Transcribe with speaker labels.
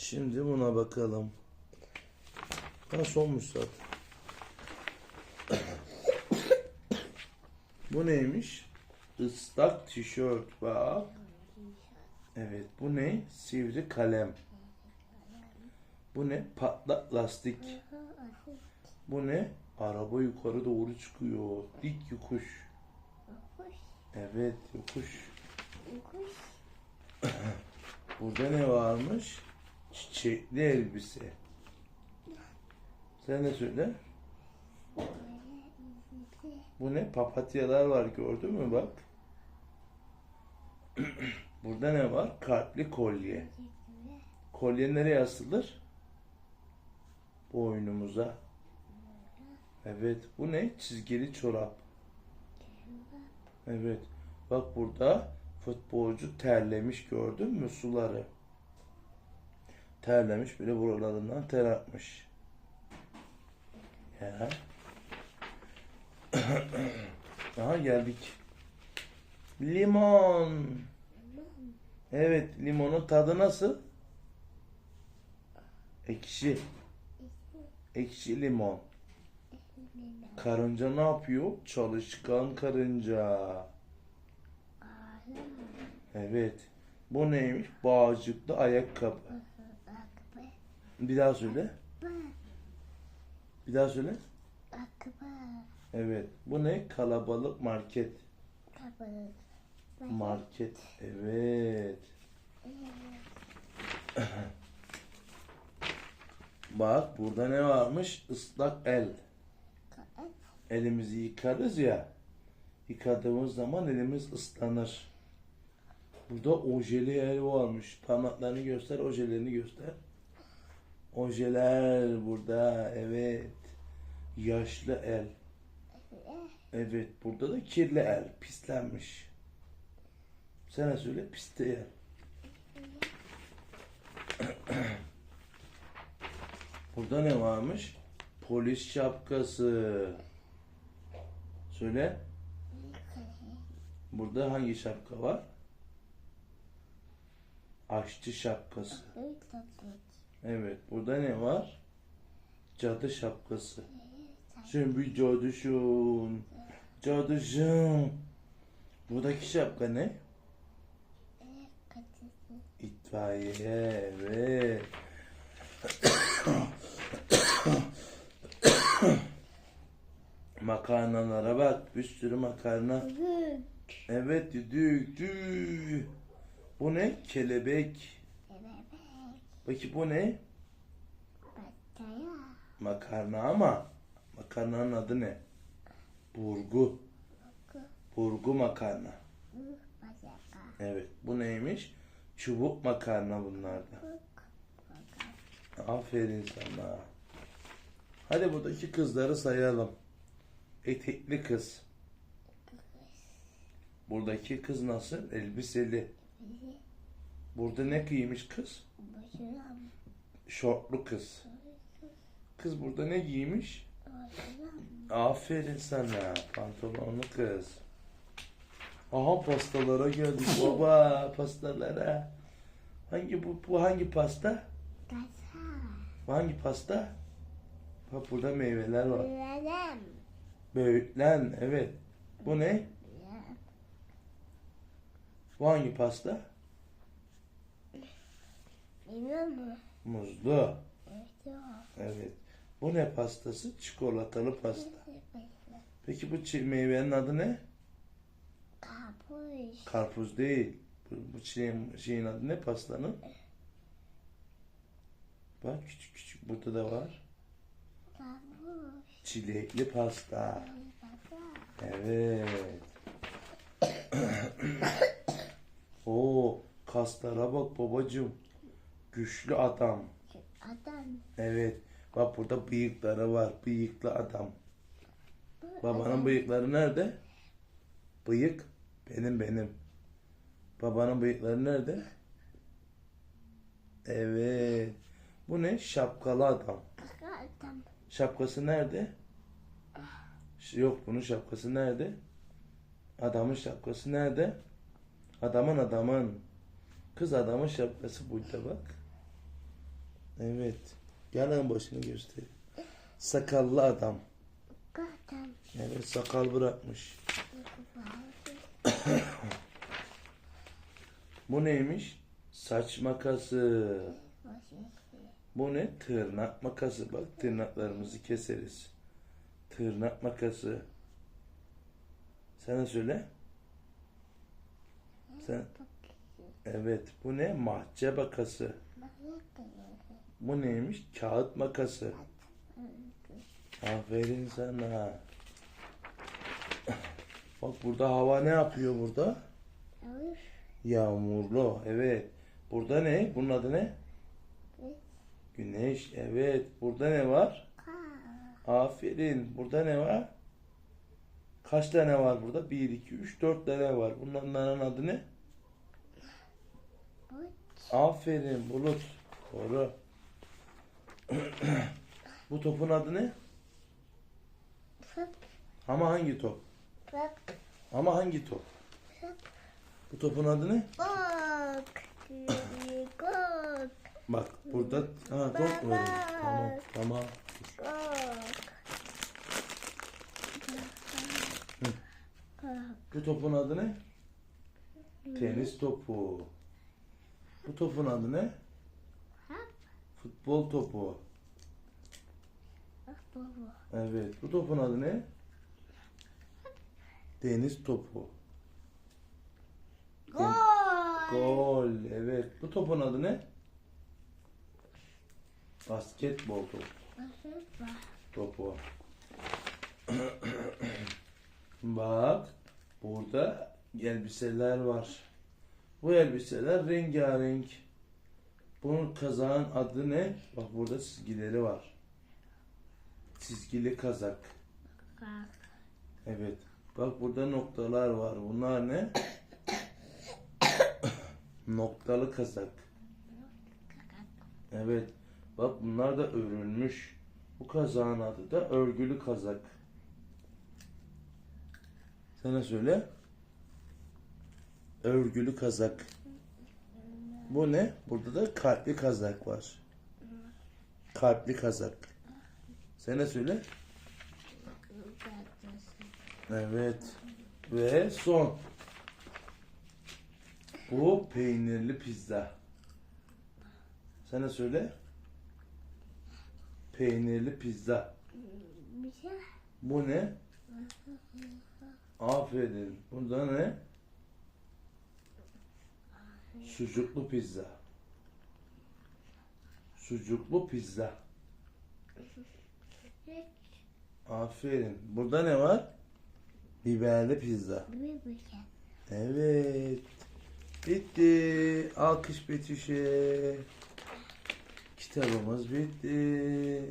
Speaker 1: Şimdi buna bakalım. Ha sonmuş zaten. Bu neymiş? Islak tişört bak. Evet bu ne? Sivri kalem. Bu ne? Patlak lastik. Bu ne? Araba yukarı doğru çıkıyor. Dik yokuş. Evet yokuş. Burada ne varmış? Çiçekli elbise. Sen de söyle. Bu ne? Papatyalar var gördün mü bak. Burada ne var? Kalpli kolye. Kolye nereye asılır? Boynumuza. Evet. Bu ne? Çizgili çorap. Evet. Bak burada futbolcu terlemiş gördün mü suları? Terlemiş böyle buralarından ter atmış. Ya. Aha geldik. Limon. Evet, limonun tadı nasıl? Ekşi. Ekşi limon. Karınca ne yapıyor? Çalışkan karınca. Evet. Bu neymiş? Bağcıklı ayakkabı. Bir daha söyle. Bir daha söyle. Evet. Bu ne? Kalabalık market. Market. Evet. Bak burada ne varmış? Islak el. Elimizi yıkarız ya. Yıkadığımız zaman elimiz ıslanır. Burada ojeli el varmış. Parmaklarını göster, ojelerini göster. Ojeler burada. Evet. Yaşlı el. Evet. Burada da kirli el. Pislenmiş. De söyle piste el. Burada ne varmış? Polis şapkası. Söyle. Burada hangi şapka var? Aşçı şapkası. Evet. Burada ne var? Cadı şapkası. Sen bir cadısın. Cadısın. Buradaki şapka ne? İtfaiye. Evet. Makarnalara bak. Bir sürü makarna. Evet düdük düdük. Bu ne? Kelebek. Peki bu ne? Makarna ama makarnanın adı ne? Burgu. Burgu makarna. Evet. Bu neymiş? Çubuk makarna bunlarda. Aferin sana. Hadi buradaki kızları sayalım. Etekli kız. Buradaki kız nasıl? Elbiseli. Burada ne giymiş kız? Şortlu kız. Kız burada ne giymiş? Aferin sana. Pantolonlu kız. Aha pastalara geldik baba pastalara. Hangi bu, bu hangi pasta? Bu hangi pasta? Bak burada meyveler var. Böğürtlen evet. Bu ne? Bu hangi pasta? Muzlu. Evet. Bu ne pastası? Çikolatalı pasta. Peki bu meyvenin adı ne? Karpuz değil. Bu, bu çileğin, şeyin adı ne pastanın? Bak küçük küçük burada da var. Çilekli pasta. Evet. Oo, kaslara bak babacığım. Güçlü adam.
Speaker 2: Adam.
Speaker 1: Evet. Bak burada bıyıkları var. Bıyıklı adam. Babanın bıyıkları nerede? Bıyık benim benim. Babanın bıyıkları nerede? Evet. Bu ne? Şapkalı adam.
Speaker 2: Adam.
Speaker 1: Şapkası nerede? Yok bunun şapkası nerede? Adamın şapkası nerede? Adamın adamın. Kız adamın şapkası burada bak. Evet. Yanın başını göster. Sakallı adam.
Speaker 2: Kadın.
Speaker 1: Evet sakal bırakmış. Bu neymiş? Saç makası. Bu ne? Tırnak makası. Bak tırnaklarımızı keseriz. Tırnak makası. Sen de söyle. Sen. Evet. Bu ne? Mahce makası. Bu neymiş? Kağıt makası. Aferin sana. Bak burada hava ne yapıyor burada? Yağmurlu. Evet. Burada ne? Bunun adı ne? Güneş. Evet. Burada ne var? Aferin. Burada ne var? Kaç tane var burada? 1, 2, 3, 4 tane var. Bunların adı ne? Aferin. Bulut. Doğru. Bu topun adı ne? Ama hangi top? Ama hangi top? Bu topun adı ne?
Speaker 2: Bak.
Speaker 1: Bak burada ha top mu? Tamam tamam. Bu topun adı ne? Tenis topu. Bu topun adı ne? Futbol topu. Evet. Bu topun adı ne? Deniz topu.
Speaker 2: Gol.
Speaker 1: Gol. Evet. Bu topun adı ne? Basketbol topu. Topu. Bak. Burada elbiseler var. Bu elbiseler rengarenk. Bunun kazağın adı ne? Bak burada çizgileri var. Çizgili kazak. Evet. Bak burada noktalar var. Bunlar ne? Noktalı kazak. Evet. Bak bunlar da örülmüş. Bu kazağın adı da örgülü kazak. Sana söyle. Örgülü kazak. Bu ne? Burada da kalpli kazak var. Kalpli kazak. Sana söyle. Evet. Ve son. Bu peynirli pizza. Sana söyle. Peynirli pizza. Bu ne? Aferin. Burada ne? Sucuklu pizza. Sucuklu pizza. Aferin. Burada ne var? Biberli pizza. Evet. Bitti. Alkış Betüş'e. Kitabımız bitti.